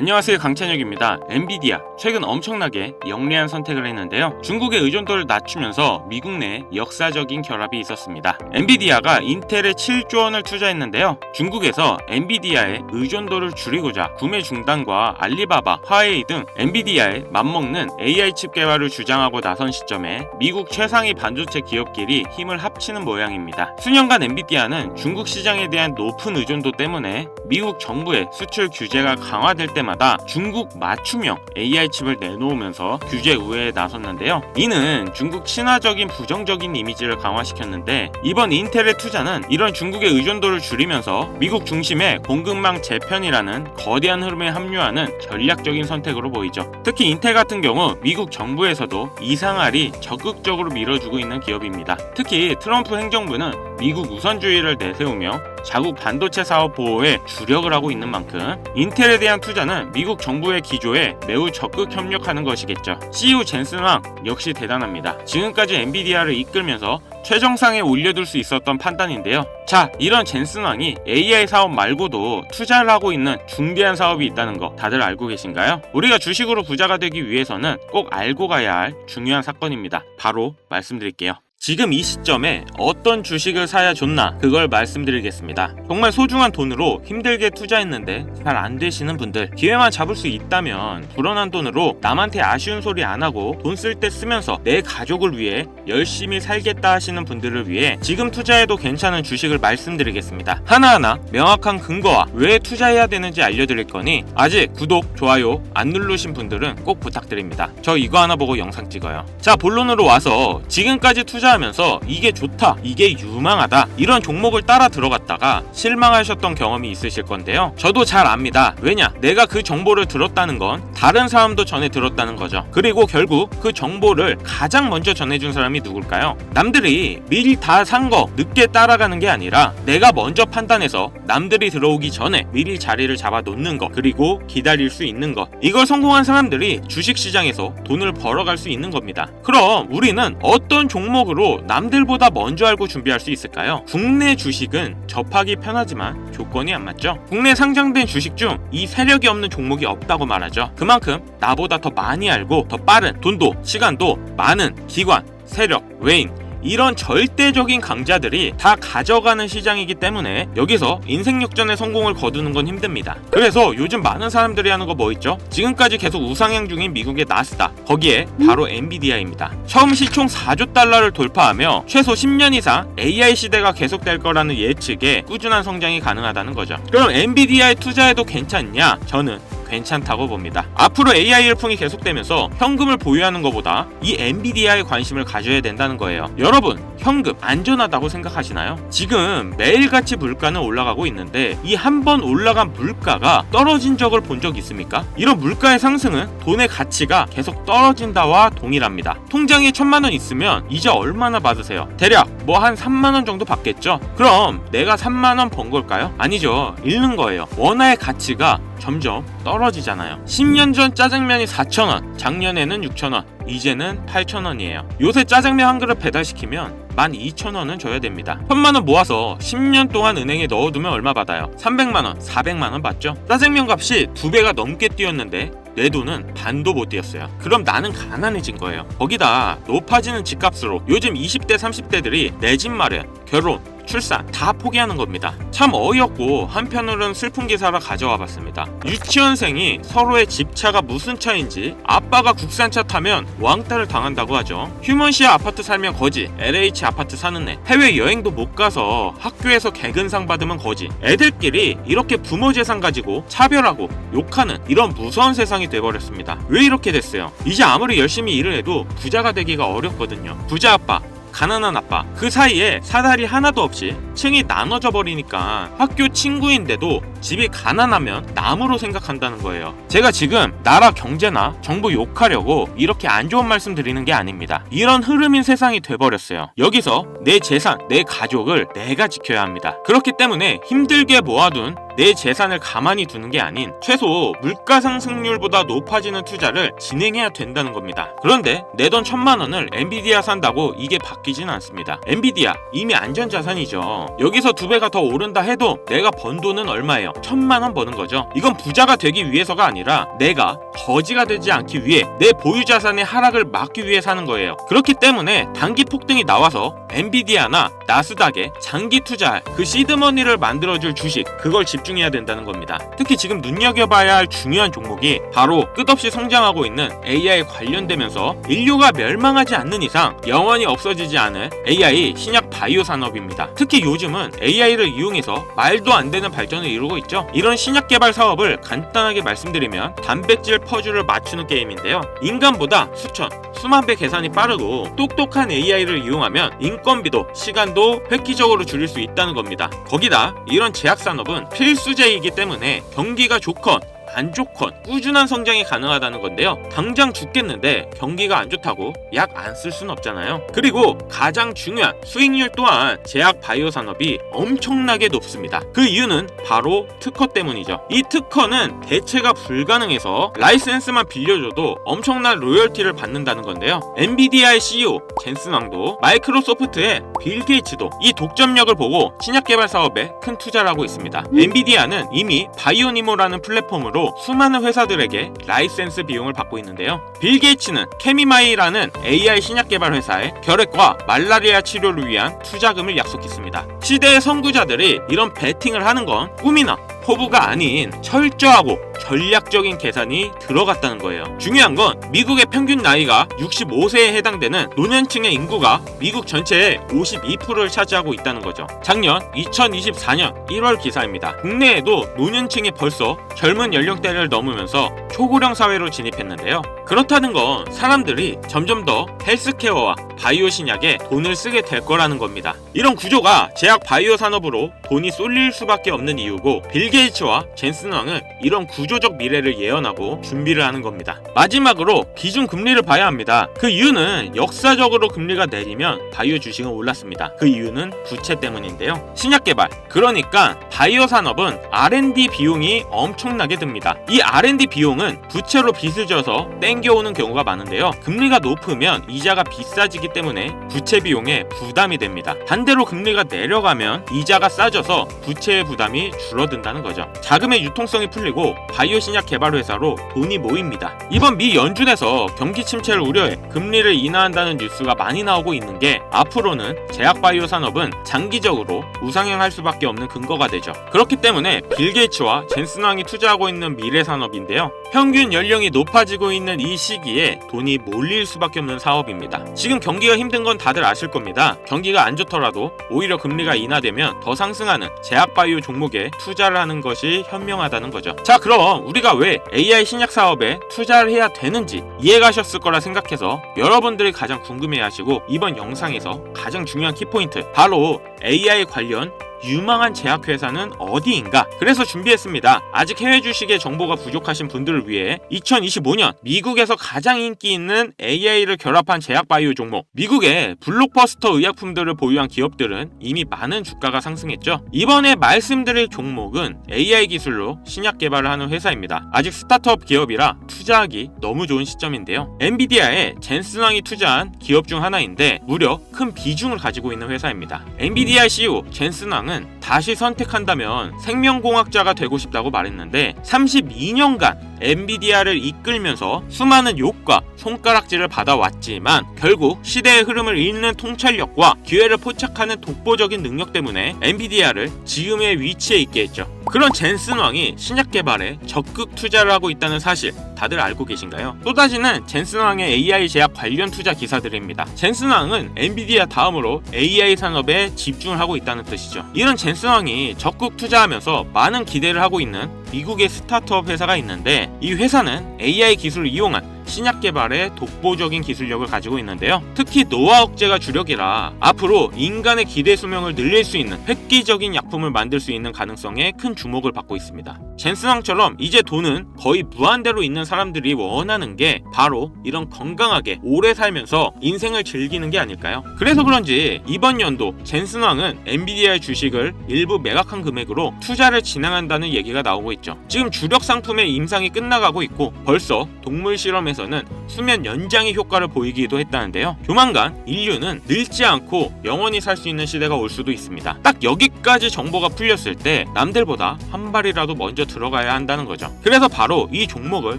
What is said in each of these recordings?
안녕하세요 강찬혁입니다. 엔비디아 최근 엄청나게 영리한 선택을 했는데요. 중국의 의존도를 낮추면서 미국 내 역사적인 결합이 있었습니다. 엔비디아가 인텔에 7조 원을 투자했는데요. 중국에서 엔비디아의 의존도를 줄이고자 구매 중단과 알리바바, 화웨이 등 엔비디아에 맞먹는 AI 칩 개발을 주장하고 나선 시점에 미국 최상위 반도체 기업끼리 힘을 합치는 모양입니다. 수년간 엔비디아는 중국 시장에 대한 높은 의존도 때문에 미국 정부의 수출 규제가 강화될 때마다 중국 맞춤형 AI 칩을 내놓으면서 규제 우회에 나섰는데요. 이는 중국 친화적인 부정적인 이미지를 강화시켰는데 이번 인텔의 투자는 이런 중국의 의존도를 줄이면서 미국 중심의 공급망 재편이라는 거대한 흐름에 합류하는 전략적인 선택으로 보이죠. 특히 인텔 같은 경우 미국 정부에서도 이상할이 적극적으로 밀어주고 있는 기업입니다. 특히 트럼프 행정부는 미국 우선주의를 내세우며 자국 반도체 사업 보호에 주력을 하고 있는 만큼 인텔에 대한 투자는 미국 정부의 기조에 매우 적극 협력하는 것이겠죠. CEO 젠슨 왕 역시 대단합니다. 지금까지 엔비디아를 이끌면서 최정상에 올려둘 수 있었던 판단인데요. 자, 이런 젠슨 왕이 AI 사업 말고도 투자를 하고 있는 중대한 사업이 있다는 거 다들 알고 계신가요? 우리가 주식으로 부자가 되기 위해서는 꼭 알고 가야 할 중요한 사건입니다. 바로 말씀드릴게요. 지금 이 시점에 어떤 주식을 사야 좋나 그걸 말씀드리겠습니다. 정말 소중한 돈으로 힘들게 투자했는데 잘 안 되시는 분들 기회만 잡을 수 있다면 불어난 돈으로 남한테 아쉬운 소리 안 하고 돈 쓸 때 쓰면서 내 가족을 위해 열심히 살겠다 하시는 분들을 위해 지금 투자해도 괜찮은 주식을 말씀드리겠습니다. 하나하나 명확한 근거와 왜 투자해야 되는지 알려드릴 거니 아직 구독, 좋아요 안 누르신 분들은 꼭 부탁드립니다. 저 이거 하나 보고 영상 찍어요. 자 본론으로 와서 지금까지 투자 하면서 이게 좋다, 이게 유망하다 이런 종목을 따라 들어갔다가 실망하셨던 경험이 있으실 건데요. 저도 잘 압니다. 왜냐? 내가 그 정보를 들었다는 건 다른 사람도 전해 들었다는 거죠. 그리고 결국 그 정보를 가장 먼저 전해준 사람이 누굴까요? 남들이 미리 다 산 거 늦게 따라가는 게 아니라 내가 먼저 판단해서 남들이 들어오기 전에 미리 자리를 잡아 놓는 거 그리고 기다릴 수 있는 거 이걸 성공한 사람들이 주식시장에서 돈을 벌어갈 수 있는 겁니다. 그럼 우리는 어떤 종목으로 남들보다 먼저 알고 준비할 수 있을까요? 국내 주식은 접하기 편하지만 조건이 안 맞죠. 국내 상장된 주식 중 이 세력이 없는 종목이 없다고 말하죠. 그만큼 나보다 더 많이 알고 더 빠른 돈도 시간도 많은 기관, 세력, 외인 이런 절대적인 강자들이 다 가져가는 시장이기 때문에 여기서 인생 역전의 성공을 거두는 건 힘듭니다. 그래서 요즘 많은 사람들이 하는 거 뭐 있죠? 지금까지 계속 우상향 중인 미국의 나스닥 거기에 바로 엔비디아입니다. 처음 시총 4조 달러를 돌파하며 최소 10년 이상 AI 시대가 계속될 거라는 예측에 꾸준한 성장이 가능하다는 거죠. 그럼 엔비디아에 투자해도 괜찮냐? 저는 괜찮다고 봅니다. 앞으로 AI 열풍이 계속되면서 현금을 보유하는 것보다 이 엔비디아에 관심을 가져야 된다는 거예요. 여러분, 현금 안전하다고 생각하시나요? 지금 매일같이 물가는 올라가고 있는데 이 한 번 올라간 물가가 떨어진 적을 본 적 있습니까? 이런 물가의 상승은 돈의 가치가 계속 떨어진다와 동일합니다. 통장에 천만 원 있으면 이제 얼마나 받으세요? 대략 뭐 한 3만 원 정도 받겠죠? 그럼 내가 3만 원 번 걸까요? 아니죠. 잃는 거예요. 원화의 가치가 점점 떨어지잖아요. 10년 전 짜장면이 4,000원, 작년에는 6,000원, 이제는 8,000원이에요. 요새 짜장면 한 그릇 배달시키면 12,000원은 줘야 됩니다. 1,000만원 모아서 10년 동안 은행에 넣어두면 얼마 받아요? 300만원, 400만원 받죠? 짜장면 값이 두 배가 넘게 뛰었는데 내 돈은 반도 못 뛰었어요. 그럼 나는 가난해진 거예요. 거기다 높아지는 집값으로 요즘 20대, 30대들이 내 집 마련, 결혼, 출산 다 포기하는 겁니다. 참 어이없고 한편으로는 슬픈 기사를 가져와 봤습니다. 유치원생이 서로의 집차가 무슨 차인지 아빠가 국산차 타면 왕따를 당한다고 하죠. 휴먼시아 아파트 살면 거지, LH 아파트 사는 애, 해외 여행도 못 가서 학교에서 개근상 받으면 거지. 애들끼리 이렇게 부모 재산 가지고 차별하고 욕하는 이런 무서운 세상이 돼버렸습니다. 왜 이렇게 됐어요? 이제 아무리 열심히 일을 해도 부자가 되기가 어렵거든요. 부자 아빠, 가난한 아빠. 그 사이에 사다리 하나도 없이 층이 나눠져 버리니까 학교 친구인데도 집이 가난하면 남으로 생각한다는 거예요. 제가 지금 나라 경제나 정부 욕하려고 이렇게 안 좋은 말씀 드리는 게 아닙니다. 이런 흐름인 세상이 돼버렸어요. 여기서 내 재산 내 가족을 내가 지켜야 합니다. 그렇기 때문에 힘들게 모아둔 내 재산을 가만히 두는 게 아닌 최소 물가 상승률보다 높아지는 투자를 진행해야 된다는 겁니다. 그런데 내 돈 천만 원을 엔비디아 산다고 이게 바뀌지는 않습니다. 엔비디아 이미 안전 자산이죠. 여기서 두 배가 더 오른다 해도 내가 번 돈은 얼마예요? 천만 원 버는 거죠. 이건 부자가 되기 위해서가 아니라 내가 거지가 되지 않기 위해 내 보유 자산의 하락을 막기 위해 사는 거예요. 그렇기 때문에 단기 폭등이 나와서 엔비디아나 나스닥에 장기 투자할 그 시드머니를 만들어줄 주식 그걸 집중해야 된다는 겁니다. 특히 지금 눈여겨봐야 할 중요한 종목이 바로 끝없이 성장하고 있는 AI 관련되면서 인류가 멸망하지 않는 이상 영원히 없어지지 않을 AI 신약 바이오 산업입니다. 특히 요즘은 AI를 이용해서 말도 안 되는 발전을 이루고 있죠. 이런 신약 개발 사업을 간단하게 말씀드리면 단백질 퍼즐을 맞추는 게임인데요. 인간보다 수천, 수만 배 계산이 빠르고 똑똑한 AI를 이용하면 인건비도 시간도 획기적으로 줄일 수 있다는 겁니다. 거기다 이런 제약 산업은 필수제이기 때문에 경기가 좋건 안 좋건 꾸준한 성장이 가능하다는 건데요. 당장 죽겠는데 경기가 안 좋다고 약 안 쓸 순 없잖아요. 그리고 가장 중요한 수익률 또한 제약 바이오 산업이 엄청나게 높습니다. 그 이유는 바로 특허 때문이죠. 이 특허는 대체가 불가능해서 라이센스만 빌려줘도 엄청난 로열티를 받는다는 건데요. 엔비디아의 CEO 젠슨 왕도 마이크로소프트의 빌 게이츠도 이 독점력을 보고 신약 개발 사업에 큰 투자를 하고 있습니다. 엔비디아는 이미 바이오니모라는 플랫폼으로 수많은 회사들에게 라이센스 비용을 받고 있는데요. 빌 게이츠는 케미마이라는 AI 신약 개발 회사에 결핵과 말라리아 치료를 위한 투자금을 약속했습니다. 시대의 선구자들이 이런 베팅을 하는 건 꿈이나 포부가 아닌 철저하고 전략적인 계산이 들어갔다는 거예요. 중요한 건 미국의 평균 나이가 65세에 해당되는 노년층의 인구가 미국 전체의 52%를 차지하고 있다는 거죠. 작년 2024년 1월 기사입니다. 국내에도 노년층이 벌써 젊은 연령대를 넘으면서 초고령 사회로 진입했는데요. 그렇다는 건 사람들이 점점 더 헬스케어와 바이오 신약에 돈을 쓰게 될 거라는 겁니다. 이런 구조가 제약 바이오 산업으로 돈이 쏠릴 수밖에 없는 이유고 빌 게이츠와 젠슨 왕은 이런 구조적 미래를 예언하고 준비를 하는 겁니다. 마지막으로 기준 금리를 봐야 합니다. 그 이유는 역사적으로 금리가 내리면 바이오 주식은 올랐습니다. 그 이유는 부채 때문인데요. 신약 개발 그러니까 바이오 산업은 R&D 비용이 엄청나게 듭니다. 이 R&D 비용은 부채로 빚을 져서 땡겨오는 경우가 많은데요. 금리가 높으면 이자가 비싸지기 때문에 부채 비용에 부담이 됩니다. 반대로 금리가 내려가면 이자가 싸져서 부채의 부담이 줄어든다는 거죠. 자금의 유통성이 풀리고 바이오 신약 개발 회사로 돈이 모입니다. 이번 미 연준에서 경기 침체를 우려해 금리를 인하한다는 뉴스가 많이 나오고 있는 게 앞으로는 제약 바이오 산업은 장기적으로 우상향할 수밖에 없는 근거가 되죠. 그렇기 때문에 빌 게이츠와 젠슨 왕이 투자하고 있는 미래 산업인데요. 평균 연령이 높아지고 있는 이 시기에 돈이 몰릴 수밖에 없는 사업입니다. 지금 경 기가 힘든 건 다들 아실 겁니다. 경기가 안 좋더라도 오히려 금리가 인하되면 더 상승하는 제약 바이오 종목에 투자를 하는 것이 현명하다는 거죠. 자, 그럼 우리가 왜 AI 신약 사업에 투자를 해야 되는지 이해가셨을 거라 생각해서 여러분들이 가장 궁금해 하시고 이번 영상에서 가장 중요한 키포인트 바로 AI 관련 유망한 제약회사는 어디인가? 그래서 준비했습니다. 아직 해외 주식의 정보가 부족하신 분들을 위해 2025년 미국에서 가장 인기 있는 AI를 결합한 제약 바이오 종목 미국의 블록버스터 의약품들을 보유한 기업들은 이미 많은 주가가 상승했죠. 이번에 말씀드릴 종목은 AI 기술로 신약 개발을 하는 회사입니다. 아직 스타트업 기업이라 투자하기 너무 좋은 시점인데요. 엔비디아에 젠슨왕이 투자한 기업 중 하나인데 무려 큰 비중을 가지고 있는 회사입니다. 엔비디아 CEO 젠슨왕은 다시 선택한다면 생명공학자가 되고 싶다고 말했는데 32년간 엔비디아를 이끌면서 수많은 욕과 손가락질을 받아왔지만 결국 시대의 흐름을 읽는 통찰력과 기회를 포착하는 독보적인 능력 때문에 엔비디아를 지금의 위치에 있게 했죠. 그런 젠슨 왕이 신약 개발에 적극 투자를 하고 있다는 사실 다들 알고 계신가요? 쏟아지는 젠슨 왕의 AI 제약 관련 투자 기사들입니다. 젠슨 왕은 엔비디아 다음으로 AI 산업에 집중을 하고 있다는 뜻이죠. 이런 젠슨 왕이 적극 투자하면서 많은 기대를 하고 있는 미국의 스타트업 회사가 있는데 이 회사는 AI 기술을 이용한 신약 개발에 독보적인 기술력을 가지고 있는데요. 특히 노화 억제가 주력이라 앞으로 인간의 기대 수명을 늘릴 수 있는 획기적인 약품을 만들 수 있는 가능성에 큰 주목을 받고 있습니다. 젠스왕처럼 이제 돈은 거의 무한대로 있는 사람들이 원하는 게 바로 이런 건강하게 오래 살면서 인생을 즐기는 게 아닐까요? 그래서 그런지 이번 연도 젠슨왕은 엔비디아의 주식을 일부 매각한 금액으로 투자를 진행한다는 얘기가 나오고 있죠. 지금 주력 상품의 임상이 끝나가고 있고 벌써 동물 실험에서 는 수면 연장의 효과를 보이기도 했다는데요. 조만간 인류는 늙지 않고 영원히 살 수 있는 시대가 올 수도 있습니다. 딱 여기까지 정보가 풀렸을 때 남들보다 한 발이라도 먼저 들어가야 한다는 거죠. 그래서 바로 이 종목을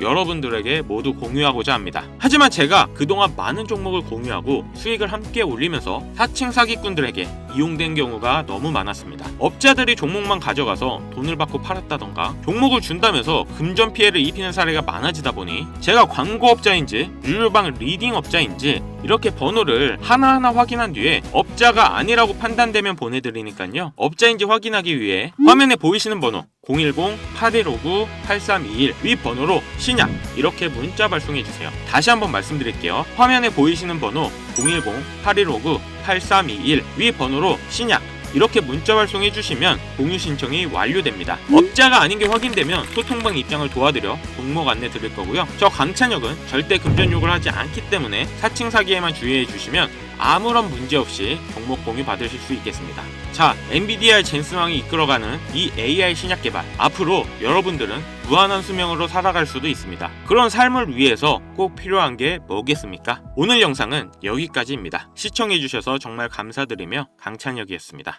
여러분들에게 모두 공유하고자 합니다. 하지만 제가 그동안 많은 종목을 공유하고 수익을 함께 올리면서 사칭 사기꾼들에게 이용된 경우가 너무 많았습니다. 업자들이 종목만 가져가서 돈을 받고 팔았다던가 종목을 준다면서 금전 피해를 입히는 사례가 많아지다 보니 제가 광고 업자인지 유료방 리딩업자인지 이렇게 번호를 하나하나 확인한 뒤에 업자가 아니라고 판단되면 보내드리니까요. 업자인지 확인하기 위해 화면에 보이시는 번호 010-8159-8321위 번호로 신약 이렇게 문자 발송해 주세요. 다시 한번 말씀드릴게요. 화면에 보이시는 번호 010-8159-8321 위 번호로 신약 이렇게 문자 발송해 주시면 공유 신청이 완료됩니다. 업자가 아닌 게 확인되면 소통방 입장을 도와드려 종목 안내 드릴 거고요. 저 강찬혁은 절대 금전 욕을 하지 않기 때문에 사칭 사기에만 주의해 주시면 아무런 문제 없이 종목 공유 받으실 수 있겠습니다. 자, 엔비디아 젠스왕이 이끌어가는 이 AI 신약 개발. 앞으로 여러분들은 무한한 수명으로 살아갈 수도 있습니다. 그런 삶을 위해서 꼭 필요한 게 뭐겠습니까? 오늘 영상은 여기까지입니다. 시청해주셔서 정말 감사드리며 강찬혁이었습니다.